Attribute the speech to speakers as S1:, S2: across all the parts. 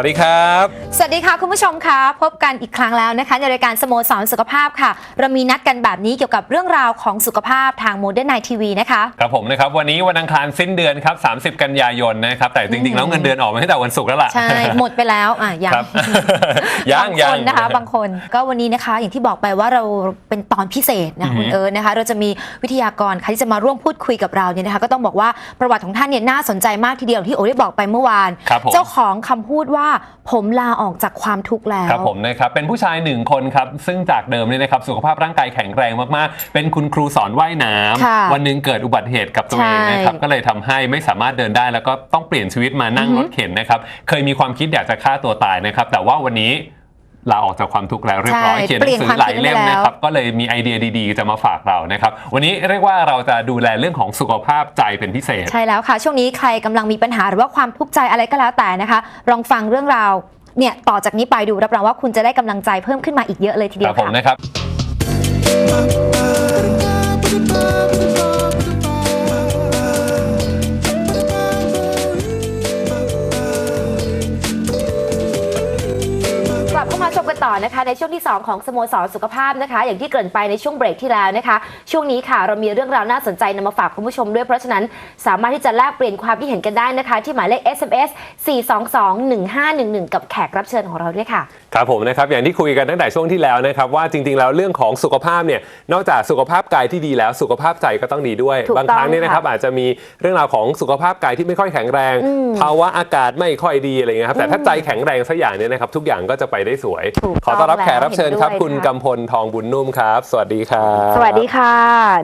S1: สวัสดีครับ
S2: สวัสดีค่ะ คุณผู้ชมค่ะพบกันอีกครั้งแล้วนะคะ ในรายการสโมสรสุขภาพค่ะ เรามีนัดกันแบบนี้เกี่ยวกับเรื่องราวของสุขภาพทางโมเดิร์นไนทีวีนะคะ
S1: ครับผมนะครับ วันนี้วันอังคารสิ้นเดือนครับ 30 กันยายนนะครับ แต่จริง ๆ แล้วเงินเดือนออกมาตั้งแต่วันศุกร์แล้วล่ะ
S2: ใช่ หมดไปแล้วอะยัง
S1: ครับยั
S2: บางง
S1: ยั
S2: ค
S1: ง
S2: นนะคะ บางคนก็วันนี้นะคะ อย่างที่บอกไปว่าเราเป็นตอนพิเศษนะ
S1: อือฮึ
S2: คุณเอิร์ธนะคะ เราจะมีวิทยากรค่ะที่จะมาร่วมพูดคุยกับเราเนี่ยนะคะ ก็ต้องบอกว่าประวัติของท่านเนี่ยน่าสนใจมากทีเดียวที่โอได้บอกไปเมื่อวาน
S1: ครับผม
S2: เจ้าของคำพูดว่าผมลาออกจากความทุกข์แล้ว
S1: ครับผมนะครับเป็นผู้ชายหนึ่งคนครับซึ่งจากเดิมเนี่ยนะครับสุขภาพร่างกายแข็งแรงมากๆ เป็นคุณครูสอนว่ายน้ำ
S2: ค่ะ
S1: วันหนึงเกิดอุบัติเหตุกับตัวเองนะครับ
S2: ใช่
S1: ก็เลยทำให้ไม่สามารถเดินได้ แล้วก็ต้องเปลี่ยนชีวิตมานั่ง
S2: อือฮึ
S1: รถเข็นนะครับเคยมีความคิดอยากจะฆ่าตัวตายนะครับแต่ว่าวันนี้ลาออกจากความทุกข์แล้วเรียบร้อย
S2: ใช่
S1: เขียนหนังสือหลายเล่ม
S2: เปลี่ยนความคิดไปแล้ว
S1: นะครับก็เลยมีไอเดียดีๆ จะมาฝากเรานะครับวันนี้เรียกว่าเราจะดูแลเรื่องของสุขภาพใจเป็นพิเศษ
S2: ใช่แล้วค่ะ ช่วงนี้ใครกำลังมีปัญหาหรือว่าความทุกข์ใจอะไรก็แล้วแต่นะคะลองฟังเรื่องราว เนี่ยต่อจากนี้ไปดูรับรองว่าคุณจะได้กำลังใจเพิ่มขึ้นมาอีกเยอะเลยที
S1: ค
S2: เดีย
S1: รั
S2: ว
S1: บผม
S2: ค่ะ
S1: นะครับ
S2: ต่อนะคะในช่วงที่ 2 ของสโมสรสุขภาพนะคะ อย่างที่เกริ่นไปในช่วงเบรกที่แล้วนะคะ ช่วงนี้ค่ะเรามีเรื่องราวน่าสนใจนำมาฝากคุณผู้ชมด้วยเพราะฉะนั้นสามารถที่จะแลกเปลี่ยนความคิดเห็นกันได้นะคะ ที่หมายเลข SMS 4221511 กับแขกรับเชิญของเราด้วยค่ะ
S1: ครับผมนะครับอย่างที่คุยกันตั้งแต่ช่วงที่แล้วนะครับว่าจริงๆแล้วเรื่องของสุขภาพเนี่ยนอกจากสุขภาพกายที่ดีแล้วสุขภาพใจก็ต้องดีด้วย
S2: ถูก
S1: บางครั้งเนี่ยนะครับ
S2: ต้องค่ะ
S1: อาจจะมีเรื่องราวของสุขภาพกายที่ไม่ค่อยแข็งแรง
S2: อืม
S1: ภาวะอากาศไม่ค่อยดีอะไรเงี้ยครับแต่ถ้าใจแข็งแรงสักอย่างเนี่ยนะครับทุกอย่างก็จะไปได้สวย
S2: ถูก
S1: ขอต้อนรับ
S2: ต้อง
S1: แขกรับเชิญครับ
S2: แล้ว
S1: คุณ
S2: เห็นด้วย
S1: กำพลทองบุญนุ่มครับ สวัสดีครับ
S2: สวัสดีค่ะ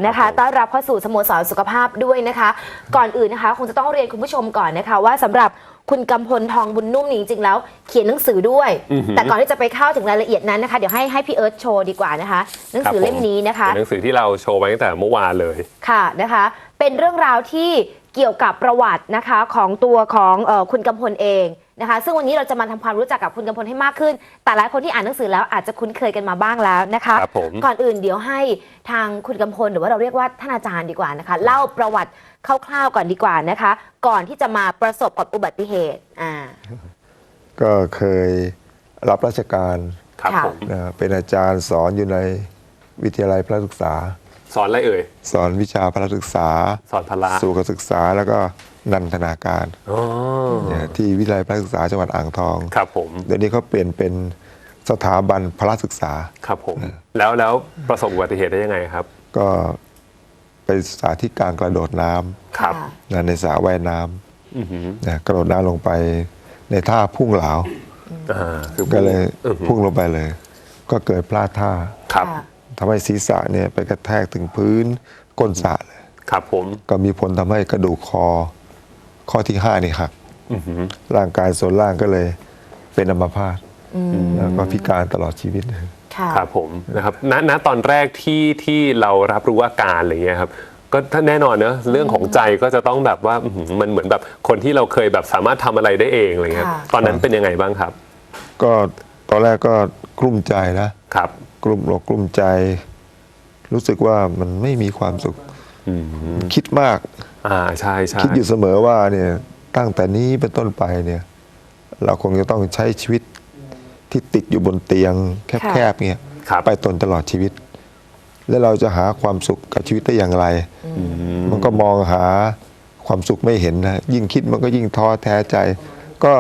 S2: นะ
S1: ครั
S2: คะ
S1: บ
S2: ต้อนรับเข้าสู่สโมสรสุขภาพด้วยนะคะ ก่อนอื่นนะคะคงจะต้องเรียนคุณผู้ชมก่อนนะคะ ว่าสำหรับคุณกำพลทองบุญนุ่มนี่จริงๆแล้วเขียนหนังสือด้วย
S1: อือหือ
S2: แต่ก่อนที่จะไปเข้าถึงรายละเอียดนั้นนะคะ เดี๋ยวให้ให้พี่เอิร์ธโชว์ดีกว่านะคะ หนังสือ
S1: ครับผม
S2: เล่มนี้นะคะ
S1: เป็นหนังสือที่เราโชว์ไปตั้งแต่เมื่อวานเลย
S2: ค่ะนะคะ เป็นเรื่องราวที่เกี่ยวกับประวัตินะคะของตัวของเออคุณกำพลเอง นะคะ ซึ่งวันนี้เราจะมาทำความรู้จักกับคุณกำพลให้มากขึ้น แต่หลายคนที่อ่านหนังสือแล้วอาจจะคุ้นเคยกันมาบ้างแล้วนะคะ
S1: ครับผม
S2: ก่อนอื่นเดี๋ยวให้ทางคุณกำพลหรือว่าเราเรียกว่าท่านอาจารย์ดีกว่านะคะ เล่าประวัติคร่าวๆก่อนดีกว่านะคะ ก่อนที่จะมาประสบกับอุบัติเหตุอ่า
S3: ก็เคยรับราชการ
S1: ครับ
S2: ค่ะ
S1: ผม
S3: นะเป็นอาจารย์สอนอยู่ในวิทยาลัยพระศึกษา
S1: สอนอะไรเอ่ย
S3: สอนวิชาพระศึกษา
S1: สอนพละ
S3: สู่การศึกษาแล้วก็นันทนาการ
S1: อ๋อ
S3: เนี่ยที่วิทยาลัยพระศึกษาจังหวัดอ่างทอง
S1: ครับผม
S3: เดี๋ยวนี้เขาเปลี่ยนเป็นสถาบันพระศึกษา
S1: ครับผม แล้วแล้วประสบอุบัติเหตุได้ยังไงครับ
S3: ก็ไปสาธิตการกระโดดน้ำ
S1: ครับ
S2: ค่ะ
S3: นะในสระว่ายน้
S1: อือหือำ
S3: นะกระโดดน้ำลงไปในท่าพุ่งเหลา
S1: อ่าคือ
S3: ก็เลย
S1: อือหือ
S3: พุ่งลงไปเลย ก็เกิดพลาดท่า
S1: ครับ
S2: ค่ะ
S3: ทำให้ศีรษะเนี่ยไปกระแทกถึงพื้นก้นสระเลย
S1: ครับผม
S3: ก็มีผลทำให้กระดูกคอ ข้อที่ห้านี่หัก
S1: อือหือ
S3: ร่างกายส่วนล่างก็เลยเป็นอัมพาต
S2: อืม
S3: แล้วก็พิการตลอดชีวิต
S2: ค่ะ
S1: ครับผมนะครับณณตอนแรกที่ที่เรารับรู้อาการอะไรเงี้ยครับก็ถ้าแน่นอนเนอะเรื่องของใจก็จะต้องแบบว่าอื้อหือมันเหมือนแบบคนที่เราเคยแบบสามารถทำอะไรได้เองอะไรเงี้ย
S2: ค่ะ
S1: ตอนนั้นเป็นยังไงบ้างครับ
S3: ก็ตอนแรกก็กลุ้มใจนะ
S1: ครับ
S3: กลุ้มอกกลุ้มใจ รู้สึกว่ามันไม่มีความสุข
S1: อืม
S3: คิดมาก
S1: อ่าใช่ใช่
S3: คิดอยู่เสมอว่าเนี่ยตั้งแต่นี้เป็นต้นไปเนี่ย เราคงจะต้องใช้ชีวิตที่ติดอยู่บนเตียงแคบๆเนี่ย
S1: ครับ
S3: ไปตนตลอดชีวิต แล้วเราจะหาความสุขกับชีวิตได้อย่างไร
S1: อืม
S3: มันก็มองหาความสุขไม่เห็นนะยิ่งคิดมันก็ยิ่งท้อแท้ใจ ก็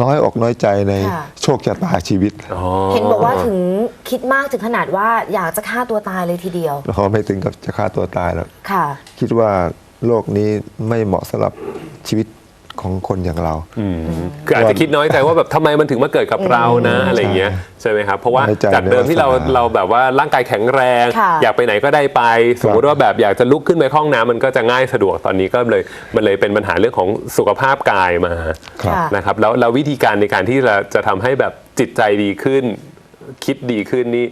S3: น้อยอกน้อยใจใน
S2: ค่ะ
S3: โชคชะตาชีวิต
S1: อ๋อ
S2: เห็นบอกว่าถึงคิดมากถึงขนาดว่าอยากจะฆ่าตัวตายเลยทีเดียว
S3: เราไม่ถึงกับจะฆ่าตัวตายแล้ว
S2: ค่ะ
S3: คิดว่าโลกนี้ไม่เหมาะสำหรับชีวิต ของคนอย่างเรา
S1: อืมคืออาจจะคิดน้อยใจว่าแบบทำไมมันถึงมาเกิดกับเรานะอะไรเงี้ยใช่ไหมครับเพราะว่า
S3: น้อยใจ
S1: จากเดิมที่เรา
S3: ในวาสนา
S1: เราแบบว่าร่างกายแข็งแรง
S2: ค่ะ
S1: อยากไปไหนก็ได้ไป สมมติว่าแบบอยากจะลุกขึ้นไปห้องน้ำมันก็จะง่ายสะดวกตอนนี้ก็เลยมันเลยเป็นปัญหาเรื่องของสุขภาพกายมา
S3: ครับ
S2: ค่ะ
S1: นะครับแล้วแล้ววิธีการในการที่จะจะทำให้แบบจิตใจดีขึ้น คิดดีขึ้นนี่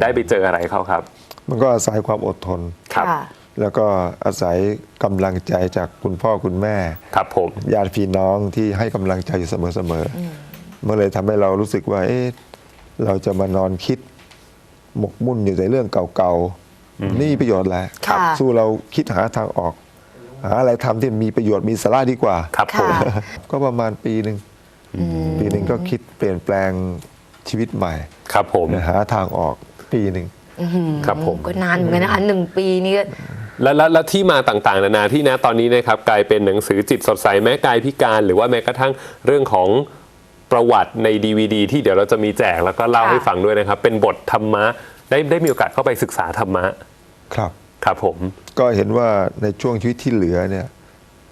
S1: ได้ไปเจออะไรเขาครับ
S3: มันก็อาศัยความอดทน
S1: ครับ
S2: ค่ะ
S3: แล้วก็อาศัยกำลังใจจากคุณพ่อคุณแม่
S1: ครับผม
S3: ญาติพี่น้องที่ให้กำลังใจอยู่เสมอๆมันเลยทำให้เรารู้สึกว่า เอ๊ะ เราจะมานอนคิด หมกมุ่นอยู่ในเรื่องเก่าๆ นี่ประโยชน์แหละ
S2: ค่ะ
S3: สู้เราคิดหาทางออก หาอะไรทำที่มีประโยชน์มีสาระดีกว่า
S1: ครับผม
S2: ค่ะ
S3: ก็ประมาณปีหนึ่ง ปีหนึ่งก็คิดเปลี่ยนแปลงชีวิตใหม่
S1: ครับผม
S3: นะหาทางออกปีหนึ่ง
S1: ครับผม
S2: ก็นานเหมือนกันนะคะหนึ่งปีนี่ก็
S1: แล้วแล้วแล้วที่มาต่างๆ นานาที่นะตอนนี้นะครับกลายเป็นหนังสือจิตสดใสแม้กายพิการ หรือว่าแม้กระทั่งเรื่องของประวัติใน DVD ที่เดี๋ยวเราจะมีแจกแล้วก็เล่า
S2: ค่ะ
S1: ให้ฟังด้วยนะครับ เป็นบทธรรมะได้ได้มีโอกาสเข้าไปศึกษาธรรมะ
S3: ครับ
S1: ครับผม
S3: ก็เห็นว่าในช่วงชีวิตที่เหลือเนี่ย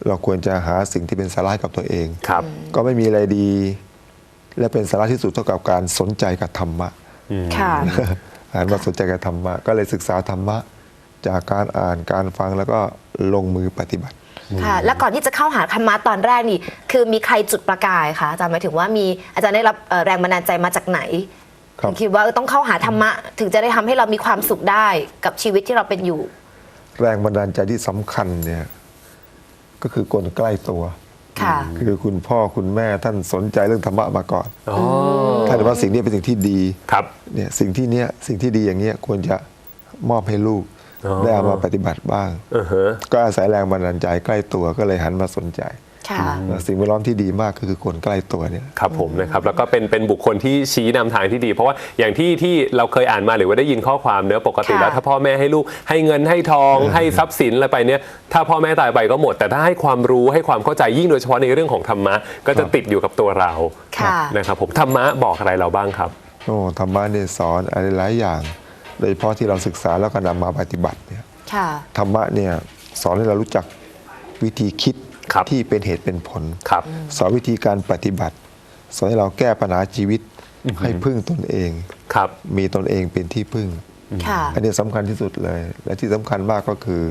S3: เราควรจะหาสิ่งที่เป็นสาระให้กับตัวเอง
S1: ครับ
S3: ก็ไม่มีอะไรดี และเป็นสาระที่สุดเท่ากับการสนใจกับธรรมะ
S2: ค่ะ
S3: หันมาสนใจกับธรรมะก็เลยศึกษาธรรมะ จากการอ่านการฟังแล้วก็ลงมือปฏิบัติ
S2: ค่ะ แล้วก่อนที่จะเข้าหาธรรมะตอนแรกนี่ คือมีใครจุดประกายคะอาจารย์หมายถึงว่ามีอาจารย์ได้รับเอ่อแรงบันดาลใจมาจากไหน
S3: ครับ
S2: ถึงคิดว่าเออต้องเข้าหาธรรมะ ถึงจะได้ทำให้เรามีความสุขได้กับชีวิตที่เราเป็นอยู่
S3: แรงบันดาลใจที่สำคัญเนี่ยก็คือคนใกล้ตัว
S2: ค่ะ
S3: คือคุณพ่อคุณแม่ท่านสนใจเรื่องธรรมะมาก่อน
S1: อ๋อ
S3: ท่านเห็นว่าสิ่งนี้เป็นสิ่งที่ดี
S1: ครับ
S3: เนี่ยสิ่งที่เนี้ยสิ่งที่ดีอย่างเงี้ยควรจะมอบให้ลูก
S1: อ๋อ
S3: ได้เอามาปฏิบัติบ้าง
S1: อือฮะ
S3: ก็อาศัยแรงบันดาลใจใกล้ตัวก็เลยหันมาสนใจ
S2: ค่ะ
S3: สิ่งแวดล้อมที่ดีมากก็คือคนใกล้ตัวเนี่ย
S1: ครับผมนะครับแล้วก็เป็นเป็นบุคคลที่ชี้นำทางที่ดี เพราะว่าอย่างที่ที่เราเคยอ่านมาหรือว่าได้ยินข้อความเนื้อะปกติ
S2: ค่ะ
S1: แล้วถ้าพ่อแม่ให้ลูกให้เงินให้ทองให้ทรัพย์สินอะไรไปเนี่ยถ้าพ่อแม่ตายไปก็หมด แต่ถ้าให้ความรู้ให้ความเข้าใจยิ่งโดยเฉพาะในเรื่องของธรรมะก็จะติดอยู่กับตัวเรา
S2: ค่ะ
S1: นะครับผมธรรมะบอกอะไรเราบ้างครับ
S3: โอ้ธรรมะเนี่ยสอนอะไรหลายอย่าง โดยเฉพาะที่เราศึกษาแล้วก็นำมาปฏิบัติเนี่ย
S2: ค่ะ
S3: ธรรมะเนี่ยสอนให้เรารู้จักวิธีคิด
S1: ครับ
S3: ที่เป็นเหตุเป็นผล
S1: ครับ
S3: สอนวิธีการปฏิบัติ สอนให้เราแก้ปัญหาชีวิตให้พึ่งตนเอง
S1: ครับ
S3: มีตนเองเป็นที่พึ่ง
S2: ค่ะ
S3: อันนี้สำคัญที่สุดเลย และที่สำคัญมากก็คือ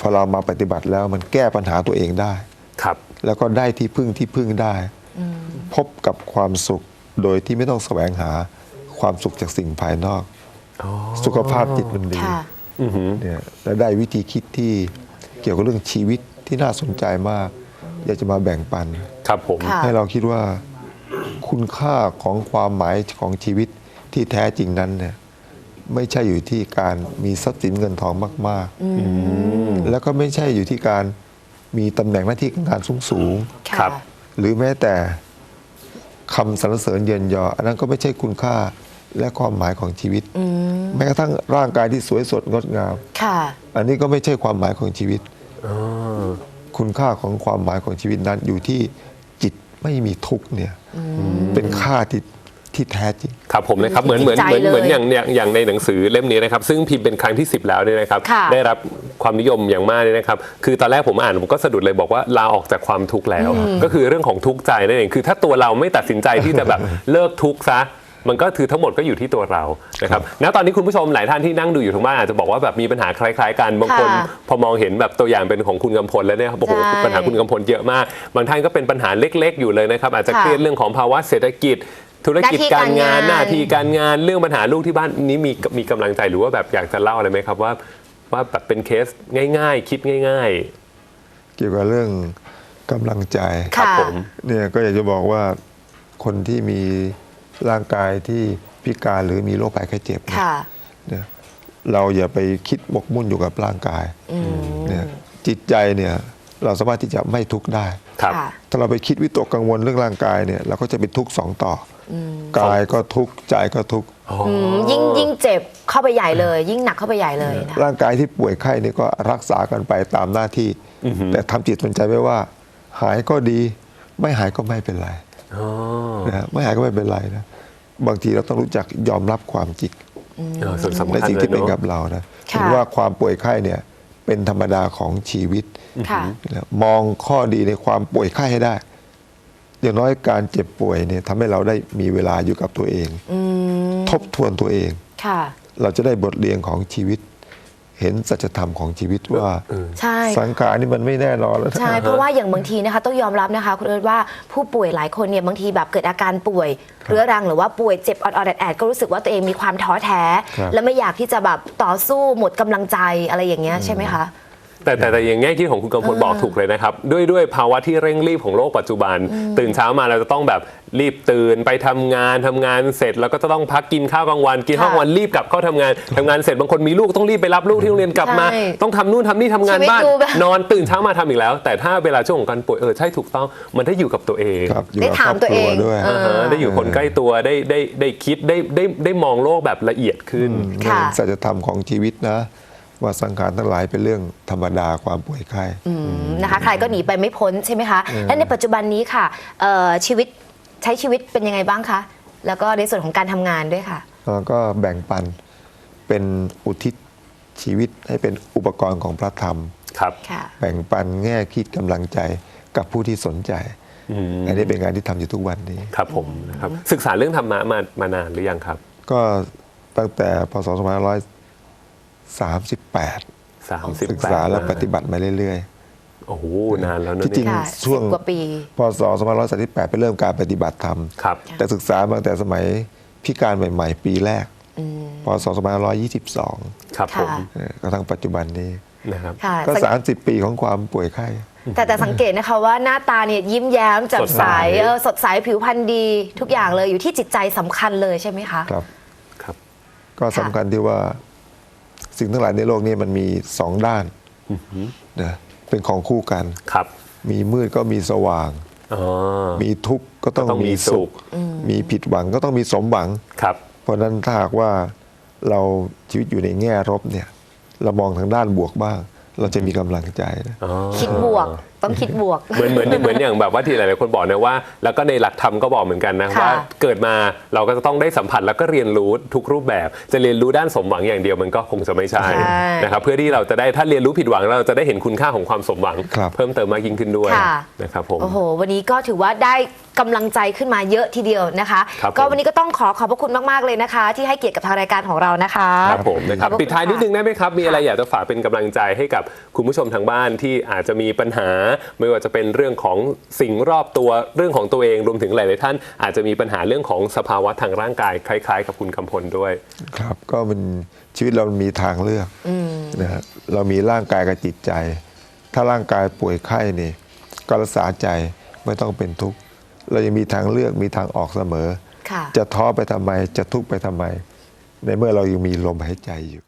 S3: พอเรามาปฏิบัติแล้วมันแก้ปัญหาตัวเองได้
S1: ครับ
S3: แล้วก็ได้ที่พึ่งที่พึ่งได้ พบกับความสุขโดยที่ไม่ต้องแสวงหาความสุขจากสิ่งภายนอก สุขภาพจิตมันดี
S2: ค่ะ
S1: อือหือ
S3: เนี่ยและได้วิธีคิดที่เกี่ยวกับเรื่องชีวิตที่น่าสนใจมาก อยากจะมาแบ่งปัน
S1: ครับผม
S2: ค่ะ
S3: ให้เราคิดว่าคุณค่าของความหมายของชีวิตที่แท้จริงนั้นเนี่ยไม่ใช่อยู่ที่การมีทรัพย์สินเงินทองมากๆ แล้วก็ไม่ใช่อยู่ที่การมีตำแหน่งหน้าที่การงานสูงสูงๆ
S1: ครับ
S3: หรือแม้แต่คำสรรเสริญเยินยอ อันนั้นก็ไม่ใช่คุณค่า และความหมายของชีวิต แม้กระทั่งร่างกายที่สวยสดงดงาม
S2: ค่ะ
S3: อันนี้ก็ไม่ใช่ความหมายของชีวิตคุณค่าของความหมายของชีวิตนั้นอยู่ที่จิตไม่มีทุกข์เนี่ยเป็นค่าที่ที่แท้จริง
S1: ครับผมนะครับเหมือนเหมือน
S2: จิตใจ
S1: เหมือนเหมือน
S2: เลย
S1: อย่างอย่างอย่างในหนังสือเล่มนี้นะครับ ซึ่งพิมพ์เป็นครั้งที่ 10 แล้วเนี่ยนะครับ
S2: ค่ะ
S1: ได้รับความนิยมอย่างมากเลยนะครับ คือตอนแรกผมอ่านผมก็สะดุดเลยบอกว่าลาออกจากความทุกข์แล้ว ก็คือเรื่องของทุกข์ใจนั่นเองคือ ถ้าตัวเราไม่ตัดสินใจที่จะแบบเลิกทุกข์ซะ มันก็คือทั้งหมดก็อยู่ที่ตัวเรานะครับณตอนนี้คุณผู้ชมหลายท่านที่นั่งดูอยู่ทางบ้านอาจจะบอกว่าแบบมีปัญหาคล้ายๆกันบางคน
S2: ค่ะ
S1: พอมองเห็นแบบตัวอย่างเป็นของคุณกำพลแล้วเนี่ยครับโอ้โห
S2: ใช่
S1: ปัญหาคุณกำพลเยอะมาก บางท่านก็เป็นปัญหาเล็กๆ อยู่เลยนะครับ อาจจะ
S2: ค่ะ
S1: เครียดเรื่องของภาวะเศรษฐกิจ ธุรกิจ
S2: หน้าที่
S1: การงาน
S2: การงาน
S1: หน้าที่การงานเรื่องปัญหาลูกที่บ้านนี้มีมีกำลังใจหรือว่าแบบอยากจะเล่าอะไรไหมครับว่าว่าแบบเป็นเคสง่าย ๆ คิดง่าย
S3: เกี่ยวกับเรื่องกำลังใจ
S1: ๆ ครับ
S2: ค่ะ
S1: ผม
S3: เนี่ยก็อยากจะบอกว่าคนที่มี ร่างกายที่พิการหรือมีโรคภัยไข้เจ็บเนี่ย
S2: ค่ะ
S3: เนี่ยเราอย่าไปคิดบกมุ่นอยู่กับร่างกายเนี่ยจิตใจเนี่ยเราสามารถที่จะไม่ทุกข์ได้
S1: ครับ
S2: ค่ะ
S3: ถ้าเราไปคิดวิตกกังวลเรื่องร่างกายเนี่ยเราก็จะเป็นทุกข์สองต่ออกายก็ทุกข์ใจก็ทุกข์
S2: อืมยิ่งยิ่งเจ็บเข้าไปใหญ่เลย ยิ่งหนักเข้าไปใหญ่เลยนะ
S3: ร่างกายที่ป่วยไข้นี่ก็รักษากันไปตามหน้าที่ แต่ทำจิตตนใจไว้ว่า หายก็ดี ไม่หายก็ไม่เป็นไร
S1: อ๋อ
S3: นะไม่หายก็ไม่เป็นไรนะ บางทีเราต้องรู้จักยอมรับความจริง
S1: เออส่วนสำ
S3: ใน
S1: คัญ
S3: สิ่ง
S1: เลย
S3: ที่เป็น
S1: เนาะ
S3: กับเรานะ
S2: ค่ะ
S3: เห็นว่าความป่วยไข้เนี่ยเป็นธรรมดาของชีวิต
S2: ค่ะ
S3: นะมองข้อดีในความป่วยไข้ให้ได้ อย่างน้อยการเจ็บป่วยเนี่ยทำให้เราได้มีเวลาอยู่กับตัวเอง
S2: อืม
S3: ทบทวนตัวเอง
S2: ค่ะ
S3: เราจะได้บทเรียนของชีวิต เห็นสัจธรรมของชีวิตว่า
S2: ใช่
S3: สังขารนี่มันไม่แน่นอนแล้วนะ
S2: ใช่เพราะว่าอย่างบางทีนะคะต้องยอมรับนะคะคุณเอิร์ธว่าผู้ป่วยหลายคนเนี่ยบางทีแบบเกิดอาการป่วยเรื้อรังหรือว่าป่วยเจ็บออดๆแอดๆก็รู้สึกว่าตัวเองมีความท้อแท้
S3: ครับ
S2: และไม่อยากที่จะแบบต่อสู้หมดกำลังใจอะไรอย่างเงี้ยใช่ไหมคะ
S1: แต่แต่แต่อย่างแง่คิดของคุณกำพลบอกถูกเลยนะครับ ด้วยด้วยภาวะที่เร่งรีบของโลกปัจจุบัน ตื่นเช้ามาเราจะต้องแบบรีบตื่นไปทำงานทำงานเสร็จ แล้วก็จะต้องพักกินข้าวกลางวัน กินข้าวกลางวันรีบกลับเข้าทำงานทำงานเสร็จบางคนมีลูกต้องรีบไปรับลูกที่โรงเรียนกลับมา
S2: ใช่
S1: ต้องทำนู่นทำนี่ทำงาน
S2: ชีวิต
S1: บ้าน
S2: ดูแบบ
S1: นอนตื่นเช้ามาทำอีกแล้ว แต่ถ้าเวลาช่วงของการป่วยเออใช่ถูกต้องมันได้อยู่กับตัวเอง
S3: ครับอยู่
S2: ได้
S3: กับ
S2: ถา
S3: คร
S2: ม
S3: อบ
S2: ตัว
S3: ครั
S2: เอ
S3: ว
S2: ง
S3: ด้วย
S1: อ่าฮะได้อยู่คนใกล้ตัวได้ได้ได้คิดได้ได้ได้มองโลกแบบละเอียดขึ้น
S2: ค่ะ
S3: ในสัจธรรมของชีวิตนะ ว่าสังขารทั้งหลายเป็นเรื่องธรรมดาความป่วยไข้
S2: อืมนะคะใครก็หนีไปไม่พ้นใช่ไหมคะ และในปัจจุบันนี้ค่ะเอ่อชีวิตใช้ชีวิตเป็นยังไงบ้างคะ แล้วก็ในส่วนของการทำงานด้วยค่ะ
S3: แล้วก็แบ่งปันเป็นอุทิศชีวิตให้เป็นอุปกรณ์ของพระธรรม
S1: ครับ
S2: ค่ะ
S3: แบ่งปันแง่คิดกำลังใจกับผู้ที่สนใจ
S1: อืม
S3: อันนี้เป็นงานที่ทำอยู่ทุกวันนี้
S1: ครับผมนะครับศึกษาเรื่องธรรมะมามานานหรือยังครับ
S3: ก็ตั้งแต่พศ 2538
S1: สามสิบ
S3: ศึกษาและปฏิบัติมาเรื่อย
S1: โอ้โหนานแล้วนะ
S3: ที่จริง
S1: เนี่ย
S2: ค่ะ
S3: ช่วง
S2: สิบกว่าปี
S3: ๆพศ2538ไปเริ่มการปฏิบัติธรรม
S1: ครับ
S3: แต่ศึกษามาตั้งแต่สมัยพิการใหม่ ๆ ปีแรกพศ2522
S1: ครับผม
S2: ค่ะ
S3: เอ่อกระทั่งปัจจุบันนี้
S1: นะครับ
S2: ค่ะ
S3: ก็
S2: สัง
S3: 30 ปีของความป่วยไข้
S2: แต่แต่สังเกตนะคะว่าหน้าตาเนี่ยยิ้มแย้มแจ่มใส
S1: สดใส
S2: เออสดใสผิวพรรณดีทุกอย่างเลยอยู่ที่จิตใจสำคัญเลยใช่ไหมคะ
S3: ครับ
S1: ครับ
S3: ก็สำคัญที่ว่า สิ่งทั้งหลายในโลกนี้มันมีสองด้านนะเป็นของคู่กัน
S1: ครับ
S3: มีมืดก็มีสว่าง
S1: อ๋อ
S3: มีทุกข์ก็ต้อง
S1: ก็ต้องมี
S3: มี
S1: สุ
S3: สุ
S1: ข
S3: ขมีผิดหวังก็ต้องมีสมหวัง
S1: ครับ
S3: เพราะฉะนั้นถ้าหากว่าเราชีวิตอยู่ในแง่ลบเนี่ย เรามองทางด้านบวกบ้าง เราจะมีกำลังใจนะ
S1: อ๋อ
S2: คิดบวก ต้องคิดบวก
S1: เหมือนเหมือนเหมือนอย่างแบบว่าที่หลายๆคนบอกนะว่า แล้วก็ในหลักธรรมก็บอกเหมือนกันนะ
S2: ค่ะ
S1: ว่าเกิดมาเราก็จะต้องได้สัมผัสแล้วก็เรียนรู้ทุกรูปแบบ จะเรียนรู้ด้านสมหวังอย่างเดียวมันก็คงจะไม่ใช่
S2: ใช่
S1: นะครับเพื่อที่เราจะได้ถ้าเรียนรู้ผิดหวังเราจะได้เห็นคุณค่าของความสมหวัง
S3: ครับ
S1: เพิ่มเติมมากยิ่งขึ้นด้วย
S2: ค่ะ
S1: นะครับผม
S2: โอ้โห วันนี้ก็ถือว่าได้ กำลังใจขึ้นมาเยอะทีเดียวนะคะ
S1: ครับ
S2: ก็
S1: ผม
S2: วันนี้ก็ต้องขอขอบพระคุณมากๆเลยนะคะ ที่ให้เกียรติกับทางรายการของเรานะคะ
S1: ครับผมนะครับ
S2: ขอบพระคุณ
S1: ปิดท้ายนิดนึงได้ไหมครับ มีอะไรอยากจะฝากเป็นกำลังใจให้กับคุณผู้ชมทางบ้านที่อาจจะมีปัญหา ไม่ว่าจะเป็นเรื่องของสิ่งรอบตัวเรื่องของตัวเองรวมถึงหลายๆท่าน อาจจะมีปัญหาเรื่องของสภาวะทางร่างกายคล้าย ๆ กับคุณคำพลด้วย
S3: ครับก็มันชีวิตเรามีทางเลือกนะฮะเรามีร่างกายกับจิตใจ ถ้าร่างกายป่วยไข้นี่ก็รักษาใจไม่ต้องเป็นทุกข์ เรายังมีทางเลือกมีทางออกเสมอ
S2: ค่ะ
S3: จะท้อไปทำไมจะทุกข์ไปทำไม ในเมื่อเรายังมีลมหายใจอยู่